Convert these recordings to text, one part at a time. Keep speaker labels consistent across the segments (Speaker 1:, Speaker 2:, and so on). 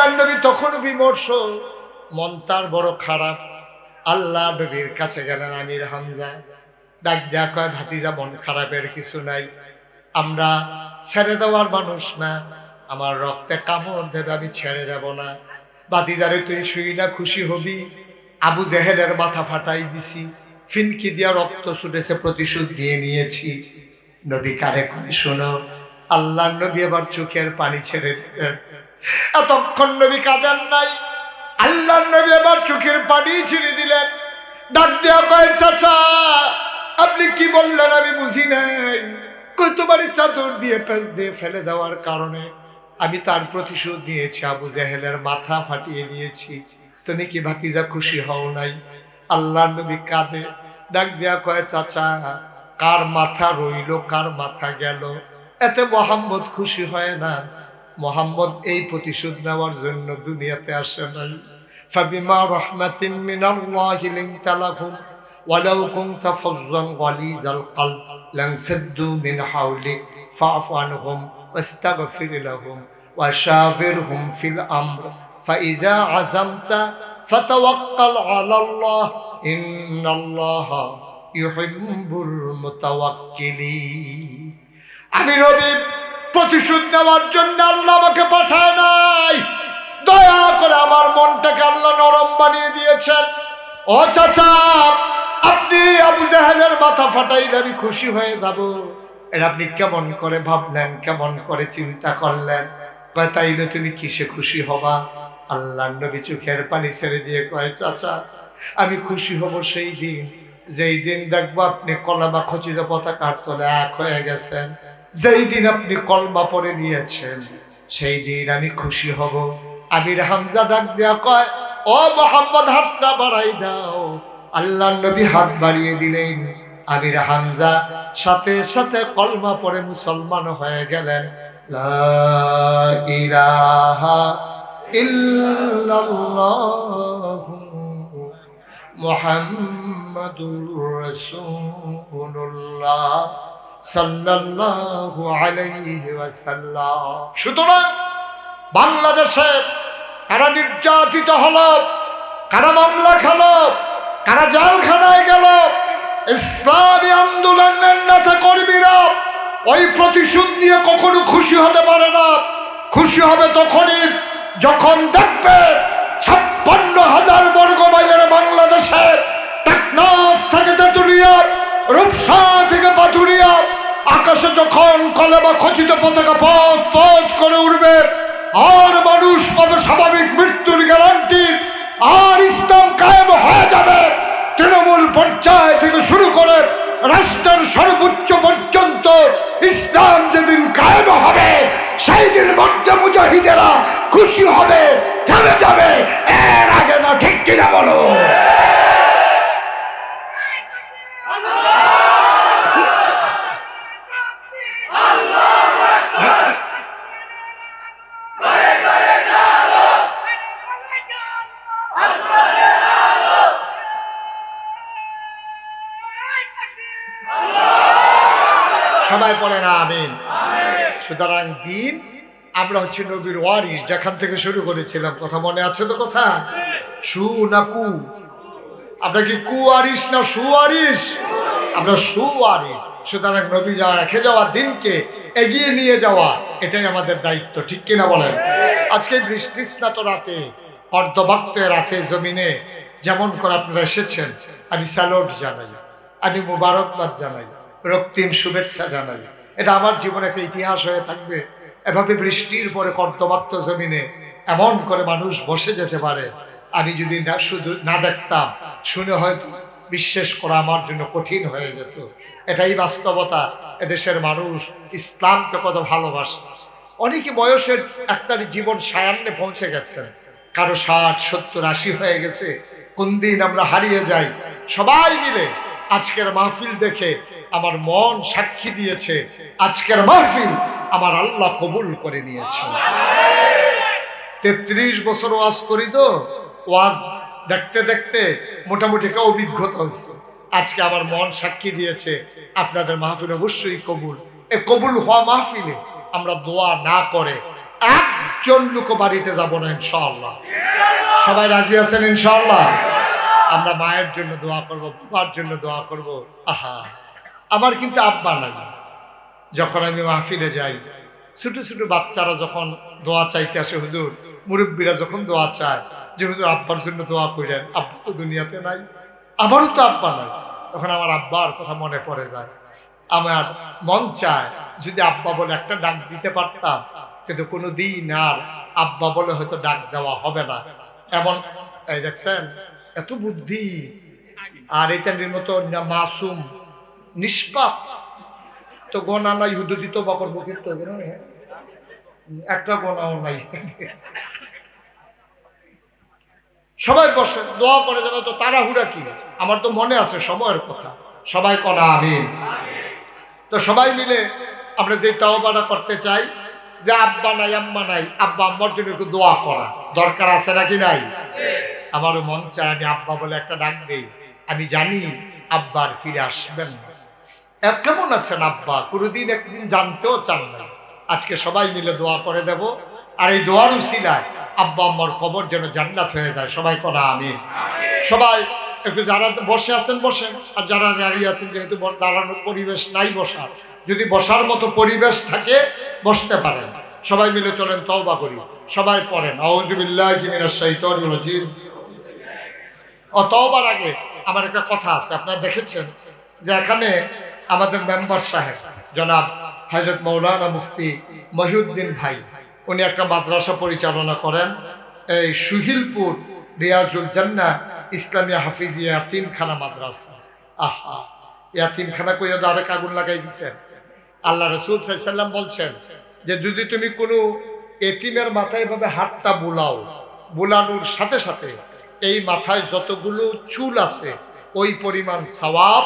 Speaker 1: আল্লাহ নবী তখনও বিমর্ষ। মন তার বড় খারাপ। আল্লাহ নবীর কাছে গেলেন আমির হামজা। ডাক দেয়া কয়, ভাতিজা, মন খারাপের কিছু নাই। আমরা ছেড়ে দেওয়ার মানুষ না। আমার রক্তে কামড় দেবে, আমি ছেড়ে যাব না। ভাতিজারে তুই শুই না, খুশি হবি। আবু জেহেলের মাথা ফাটাই দিছি। ফিনকি দিয়া রক্ত ছুটেছে, প্রতিশোধ দিয়ে নিয়েছি। নবী কারে কয়, শোনো আল্লাহ নবী আবার চোখের পানি ছেড়ে এতক্ষণ নবী কাঁদেন নাই। আল্লাহ নবী এবার চোখের পানি ছেড়ে দিলেন। ডাক দেওয়া কয়, চাচা, আপনি কি বললেন? আমি বুঝি নাই। তোমার চাদর দিয়ে পেঁচ দিয়ে ফেলে দেওয়ার কারণে আমি তার প্রতিশোধ নিয়েছি, আবু জাহেলের মাথা ফাটিয়ে দিয়েছি তুমি কি ভাতিজা খুশি হও নাই? আল্লাহ নবী কাঁদে। ডাক দেয়া কয়, চাচা, কার মাথা রইল, কার মাথা গেল? এতে মোহাম্মদ খুশি হয় না। মোহাম্মদ এই প্রতিশোধ নেওয়ার জন্য দুনিয়াতে আসে নাই فبما رحمة من الله لنت لهم ولو كنت فظا غليظ القلب لانفضوا من حولك فاعف عنهم واستغفر لهم وشاورهم في الأمر فإذا عزمت فتوكل على الله إن الله يحب المتوكلين আমি নবী প্রতিশোধ নেওয়ার জন্য আল্লাহ আমাকে পাঠায় নাই। দয়া করে আমার মনটাকে আল্লাহ নরম বানিয়ে দিয়েছেন। ও চাচা, আপনি আবু জাহেলের মাথা ফাটাইলে আমি খুশি হয়ে যাব। এটা আপনি কেমন করে ভাবলেন, কেমন করে চিন্তা করলেন? কয় তাইলে তুমি কিসে খুশি হবা? আল্লাহ নবী চোখের পানি ছেড়ে দিয়ে কয়, চাচা, আমি খুশি হব সেই দিন। যেই দিন দেখব আপনি কলামা খচিত পতাকার তলে এক হয়ে গেছেন। যেই দিন আপনি কলমা পরে নিয়েছেন, সেই দিন আমি খুশি হব। আমির হামজা ডাক দেয়া কয়, ও মোহাম্মদ, হাতটা বাড়াই দাও। আল্লাহ নবী হাত বাড়িয়ে দিলেন। আমির হামজা সাথে সাথে কলমা পরে মুসলমান হয়ে গেলেন। মুহাম্মাদুর রাসূলুল্লাহ। সাল্লাল্লাহু আলাইহি ওয়াসাল্লাম। সুতরাং বাংলাদেশে কারা নির্যাতিত হলো, কারা মামলা খেলো, কারা জেলখানায় গেল, ইসলামী আন্দোলনের নেতা কর্মীরা ওই প্রতিশোধ নিয়ে কখনো খুশি হতে পারে না। খুশি হবে তখনই যখন দেখবে ছাপ্পান্ন হাজার বর্গ মাইলের বাংলাদেশে টেকনাফ থেকে তেতুলিয়া রূপসা থেকে পাথুরিয়া আকাশে যখন কলেবা খচিত পতাকা পথ পথ করে উঠবে আর মানুষ পাবে স্বাভাবিক মৃত্যুর গ্যারান্টি আর ইসলাম কায়েম হয়ে যাবে। তৃণমূল পর্যায় থেকে শুরু করে রাষ্ট্রের সর্বোচ্চ পর্যন্ত ইসলাম যেদিন কায়েম হবে, সেই দিন মধ্যে মুজাহিদেরা খুশি হবে, থেমে যাবে। এর আগে না, ঠিক কিনা বলো? সবাই পড়ে না আমিন। সুতরাং দিন আমরা হচ্ছে নবীর ওয়ারিস যেখান থেকে শুরু করেছিলাম। কথা মনে আছে তো কথা? সু না কু। আমরা কি কুয়ারিস না সুয়ারিস আমরা সুয়ারিস সুতরাং নবী যা রেখে যাওয়া দিনকে এগিয়ে নিয়ে যাওয়া এটাই আমাদের দায়িত্ব ঠিক কিনা বলেন? আজকে বৃষ্টি স্নাত রাতে অর্ধভক্তের রাতে জমিনে যেমন করে আপনারা এসেছেন আমি স্যালুট জানাই আমি মুবারকবাদ জানাই। রক্তিম শুভেচ্ছা জানাই। এটা আমার জীবনে একটা ইতিহাস হয়ে থাকবে। এভাবে বৃষ্টির পরে কর্তবাক্ত জমিনে এমন করে মানুষ বসে যেতে পারে, আমি যদি না শুধু না দেখতাম, শুনে হয়তো বিশ্বাস করা আমার জন্য কঠিন হয়ে যেত। এটাই বাস্তবতা, এদেশের মানুষ ইসলামকে কত ভালোবাসে। অনেকে বয়সের একটা জীবন সায়ান্নে পৌঁছে গেছেন। কারও ষাট, সত্তর, আশি হয়ে গেছে। কোন দিন আমরা হারিয়ে যাই। সবাই মিলে আজকের মাহফিল দেখে আমার মন সাক্ষী দিয়েছে। আজকের মাহফিল আমার আল্লাহ কবুল করে নিয়েছে। তেত্রিশ বছর ওয়াজ করি তো, ওয়াজ দেখতে দেখতে মোটামুটি একটা অভিজ্ঞতা হয়েছে। আজকে আমার মন সাক্ষী দিয়েছে, আপনাদের মাহফিল অবশ্যই কবুল। এ কবুল হওয়া মাহফিলে আমরা দোয়া না করে এক একজন লোক বাড়িতে যাব না, ইনশাআল্লাহ। সবাই রাজি আছেন, ইনশাআল্লাহ? আমরা মায়ের জন্য দোয়া করব, বাবার জন্য দোয়া করব। আহা, আমার কিন্তু আব্বা নাই। যখন আমি মাহফিলে যাই, ছোট ছোট বাচ্চারা যখন দোয়া চাইতে আসে, হুজুর, মুরব্বীরা যখন দোয়া চায় যে, হুজুর, আব্বার জন্য দোয়া করেন আব্বা তো দুনিয়াতে নাই, আমারও তো আব্বা নাই। তখন আমার আব্বার কথা মনে পড়ে যায়। আমার মন চায় যদি আব্বা বলে একটা ডাক দিতে পারতাম, কিন্তু কোনো দিন আর আব্বা বলে হয়তো ডাক দেওয়া হবে না। এমন দেখছেন? এত বুদ্ধি। আর এটা মতো মাসুম, নিষ্পাপ। তো গোনা নাই হুদুদি তো? বাপর বুকের তো একটা গোনাও নাই। সবাই বসে, দোয়া করে যাবে, তো তাড়াহুড়া কি? আমার তো মনে আছে সময়ের কথা। সবাই করা আমিন। তো সবাই মিলে আমরা যে তাওবাটা করতে চাই, যে আব্বা নাই, আম্মা নাই, আব্বা আম্মার জন্য একটু দোয়া করা। দরকার আছে নাকি নাই? আমারও মন চায় আমি আব্বা বলে একটা ডাক দেই। আমি জানি আব্বার ফিরে আসবেন কেমন আছেন আব্বা? কোনোদিন একদিন জানতেও চান না। আজকে সবাই মিলে দোয়া করে দেব। আর এই দোয়ার উসিলায় আব্বা আম্মার কবর যেন জান্নাত হয়ে যায়। সবাই করা আমি সবাই একটু যারা বসে আছেন, বসেন। আর যারা দাঁড়িয়ে আছেন, যেহেতু দাঁড়ানোর পরিবেশ নাই বসার, যদি বসার মতো পরিবেশ থাকে, বসতে পারেন। সবাই মিলে চলেন, তওবা করি। সবাই পড়েন। আউযুবিল্লাহি মিনাশ শাইতানির রাজিম। ও, তওবার আগে আমার একটা কথা আছে, আপনারা দেখেছেন যে এখানে আমাদের মেম্বার সাহেব, জনাব হজরত মৌলানা মুফতি মহিউদ্দিন ভাই, উনি একটা মাদ্রাসা পরিচালনা করেন, এই সুহিলপুর রিয়াজুল জান্না ইসলামিয়া হাফিজিয়া তিনখানা মাদ্রাসা। আহা, ইয়াতিমখানা কইয়া আরেক আগুন লাগাই দিছেন। আল্লাহ রসুল সাল্লাম বলছেন যে যদি তুমি কোনো এতিমের মাথায় এভাবে হাতটা বোলাও, বোলানোর সাথে সাথে এই মাথায় যতগুলো চুল আছে, ওই পরিমাণ সওয়াব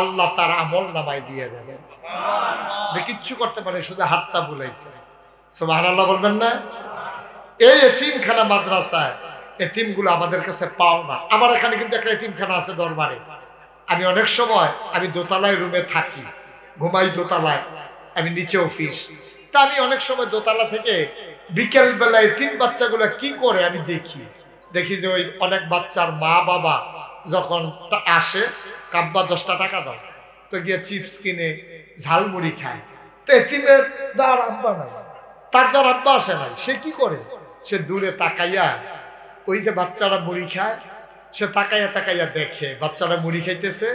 Speaker 1: আল্লাহ তার আমল নামায় দিয়ে দেবেন। কিচ্ছু করতে পারে শুধু হাতটা বুলাইছে সোবাহান আল্লাহ বলবেন না? এই এতিমখানা মাদ্রাসায় এতিমগুলো আমাদের কাছে পাও না। আমার এখানে কিন্তু একটা এতিমখানা আছে দরবারে। আমি অনেক সময় আমি দোতলায় রুমে থাকি, ঘুমাই দোতলায়। আমি নিচে অফিস। তা আমি অনেক সময় দোতলা থেকে বিকেল বেলায় তিন বাচ্চাগুলো কি করে আমি দেখি। দেখি যে ওই অনেক বাচ্চার মা বাবা যখন আসে, কাব্বা দশটা টাকা দাও। তো গিয়ে চিপস কিনে ঝালমুড়ি খায়। তো এতিমের দ্বার আব্বা নাই। তার দ্বার আব্বা আসে নাই। সে কি করে? সে দূরে তাকাইয়া ওই যে বাচ্চারা মুড়ি খায়, সে তাকাইয়া তাকাইয়া দেখে, বাচ্চারা মুড়ি খাইতেছে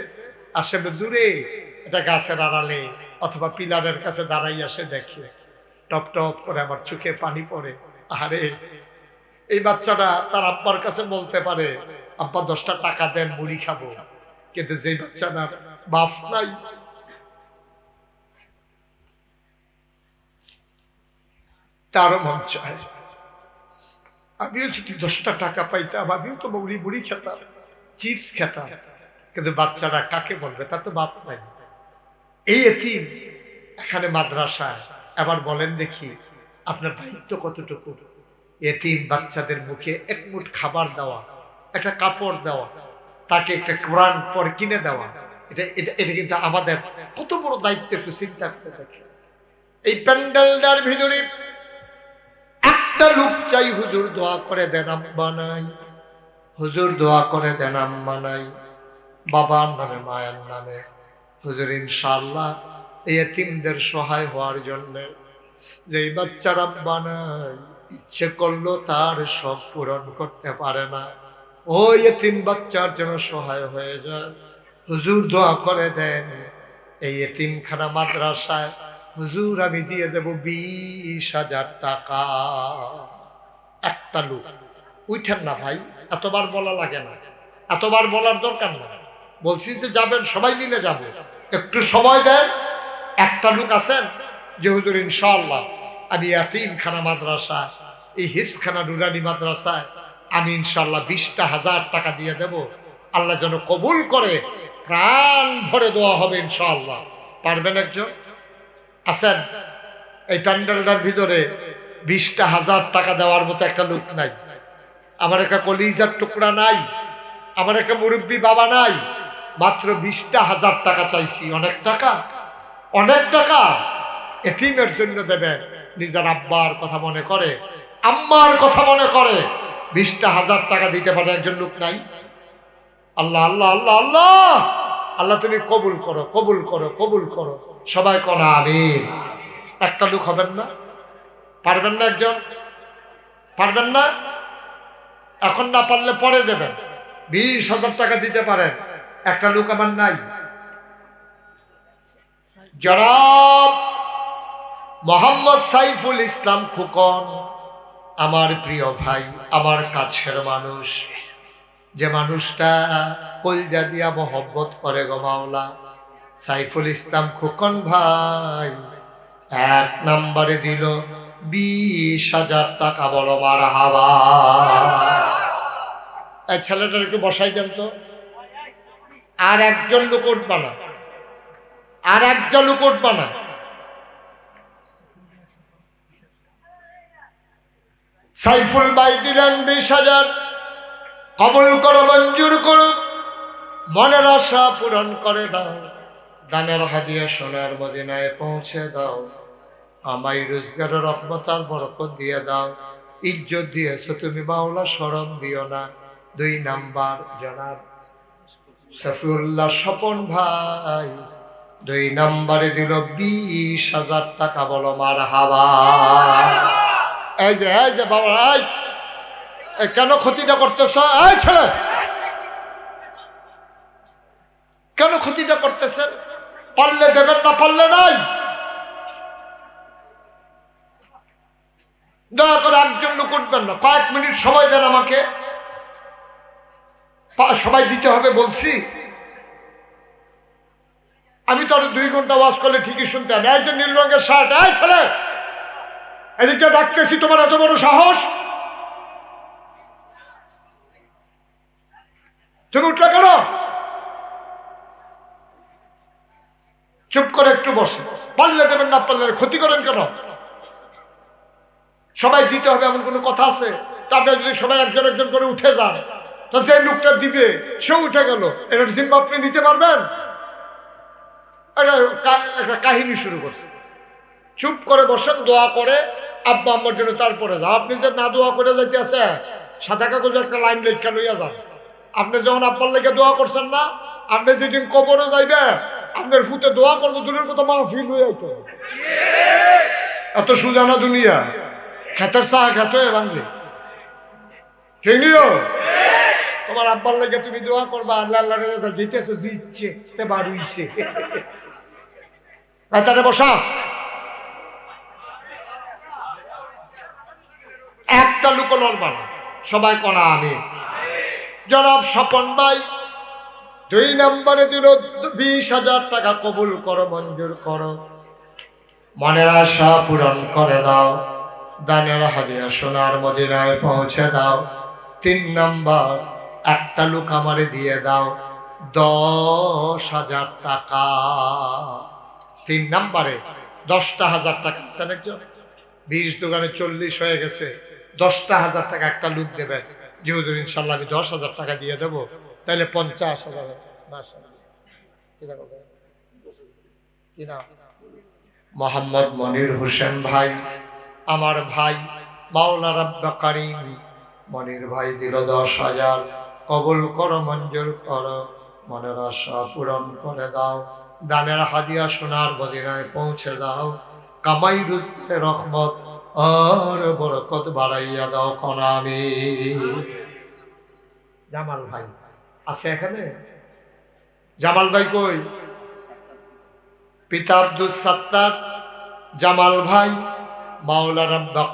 Speaker 1: আর সে দূরে এটা গাছের আড়ালে অথবা পিলারের কাছে দাঁড়াইয়া সে দেখে। টপ টপ করে আমার চোখে পানি পড়ে। আরে এই বাচ্চাটা তার আব্বার কাছে বলতে পারে, আব্বা, দশটা টাকা দেন, মুড়ি খাব। কিন্তু যেই বাচ্চাটার বাপ নাই। তারও মন চায়, আমিও যদি দশটা টাকা পাইতাম, আমিও তো মুড়ি মুড়ি খেতাম, চিপস খেতাম। কিন্তু বাচ্চারা কাকে বলবে? তার তো বাপ নাই। এই এখানে মাদ্রাসায় আবার বলেন দেখি, আপনার দায়িত্ব কতটুকু? এতিম বাচ্চাদের মুখে এক মুঠ খাবার দেওয়া, একটা কাপড় দেওয়া, তাকে একটা কোরআন পরে কিনে দেওয়া, এটা এটা এটা কিন্তু আমাদের কত বড় দায়িত্ব একটু চিন্তা করে দেখে এই প্যান্ডেলটার ভিতরে একটা লোক চাই, হুজুর দোয়া করে দেন আম্মা নাই, হুজুর দোয়া করে দেন আম্মা নাই, বাবার নামে, মায়ের নামে, হুজুর ইনশাল্লাহ এতিমদের সহায় হওয়ার জন্য। যে এই বাচ্চার আব্বা ইচ্ছে করল তার সব পূরণ করতে পারে না। ওই এতিম বাচ্চার জন্য সহায় হয়ে যায়। হুজুর দোয়া করে দেন, এই এতিমখানা মাদ্রাসায় হুজুর আমি দিয়ে দেব বিশ হাজার টাকা। একটা লোক, উঠেন না ভাই, এতবার বলা লাগে না। এতবার বলার দরকার না বলছি যে যাবেন, সবাই মিলে যাবে। একটু সময় দেন একটা লোক আছেন যে হুজুর ইনশাল্লাহ আমি এতিমখানা মাদ্রাসা, এই হিপসখানা নুরানি মাদ্রাসায় আমি ইনশাল্লাহ বিশটা হাজার টাকা দিয়ে দেব। আল্লাহ যেন কবুল করে, প্রাণ ভরে দেওয়া হবে ইনশাল্লাহ পারবেন একজন? আছেন? এই প্যান্ডেলটার ভিতরে বিশটা হাজার টাকা দেওয়ার মতো একটা লোক নাই। আমার একটা কলিজার টুকরা নাই, আমার একটা মুরব্বী বাবা নাই। মাত্র বিশটা হাজার টাকা চাইছি। অনেক টাকা? অনেক টাকা। এতিমের জন্য দেবেন নিজের আব্বার কথা মনে করে, আম্মার কথা মনে করে। বিশটা হাজার টাকা দিতে পারে একজন লোক নাই। আল্লাহ আল্লাহ আল্লাহ আল্লাহ! আল্লাহ, তুমি কবুল করো কবুল করো কবুল করো। সবাই কনা, আমিন। একটা লোক হবেন না? পারবেন না একজন? পারবেন না? এখন না পারলে পরে দেবেন। বিশ হাজার টাকা দিতে পারেন। একটা লোক আমার নাই। জনাব, মোহাম্মদ সাইফুল ইসলাম খুকন, আমার প্রিয় ভাই, আমার কাছের মানুষ। যে মানুষটা কলজা দিয়া মহব্বত করে গো মাওলা। সাইফুল ইসলাম খুকন ভাই, এক নম্বরে দিল বিশ হাজার টাকা বড় মার হাওয়া ছেলেটার একটু বসাই দেন তো। আর একজন লোক উঠবা না। আর একজন লোক উঠবা সাইফুল ভাই দিলেন বিশ হাজার। কবুল করো, মঞ্জুর করো। মনের আশা পূরণ করে দাও। দানের হাদিয়া সোনার মদিনায় পৌঁছে দাও। আমায় রোজগারের রহমতার বরকত দিয়ে দাও। ইজ্জত দিয়েছ তুমি মাওলা সরম দিও না। দুই নাম্বার জনাব। শফিউল্লাহ স্বপন ভাই। দুই নাম্বারে দিল বিশ হাজার টাকা, বলো মার যে বাবা কেন ক্ষতিটা করতেছ? এই ছেলে! কেন ক্ষতিটা করতেছেন পারলে দেবেন না, পারলে নাই। দয়া করে একজন লোক উঠবেন না। কয়েক মিনিট সময় দেন আমাকে। সবাই দিতে হবে বলছি। আমি তো দুই ঘণ্টা ওয়াজ করলে ঠিকই শুনতে হবে এই যে নীল রঙের শার্ট, এই ছেলে! এদিকে ডাকতেছি, তোমার এত বড় সাহস? তুমি উঠলে কেন? চুপ করে একটু বসে। পারলে দেবেন না, পারলে ক্ষতি করেন কেন? সবাই দিতে হবে এমন কোনো কথা আছে? তারপরে যদি সবাই একজন একজন করে উঠে যান, তো যে লোকটা দিবে, সে উঠে গেল। এটা জিম্মা আপনি নিতে পারবেন? একটা কাহিনী শুরু করছে। চুপ করে বসেন, দোয়া করে, আব্বা আম্মার জন্য তারপরে যাও। আপনি যে না দোয়া করে যাইতে আছে, সাদা কাগজে একটা লাইন লেখা লইয়া যান। আপনি যখন আব্বার লেগে দোয়া করছেন না, আপনি যেদিন কবরে যাইবে, আপনার ফুতে দোয়া করব, দূরের কথা মা ফিল হয়ে আইতো এত সুজানা দুনিয়া। খেতের চা খেতে বাংলি ঠিক তোমার আব্বার লেগে তুমি দোয়া করবা আল্লাহ আল্লাহ রেজা জিতেছো জিতছে তে বাড়ুইছে। তারে বসা। একটা লুকো লড়বা না। সবাই কনা আমি? জনাব স্বপন ভাই, দুই নম্বরে দিল বিশ হাজার টাকা কবুল করো, মঞ্জুর করো। মনের আশা পূরণ করে দাও, দানের হাদিয়া সোনার মদিনায় পৌঁছে দাও। তিন নম্বর একটা লোক আমারে দিয়ে দাও দশ হাজার টাকা। তিন নাম্বারে দশটা হাজার টাকা আছে একজন বিশ দোকানে চল্লিশ হয়ে গেছে। দশটা হাজার টাকা একটা লুক দেবেন। যেহেতু ইনশাল্লাহ আমি দশ হাজার টাকা দিয়ে দেবো তাহলে পঞ্চাশ হাজার? মোহাম্মদ মনির হোসেন ভাই। আমার ভাই মাওলা রাব্বা কারিম মনির ভাই দিল দশ হাজার। কবুল করো, মঞ্জুর করো, মনের আশা পূরণ করে দাও। দানের হাদিয়া সোনার মদিনায় পৌঁছে দাও। কামাই রুজকে রহমত আর বরকত বাড়াইয়া দাও কনামি। জামাল ভাই, আছে এখানে? জামাল ভাই কই? পিতা আব্দুল সাত্তার। জামাল ভাই মাওলা রাব্বা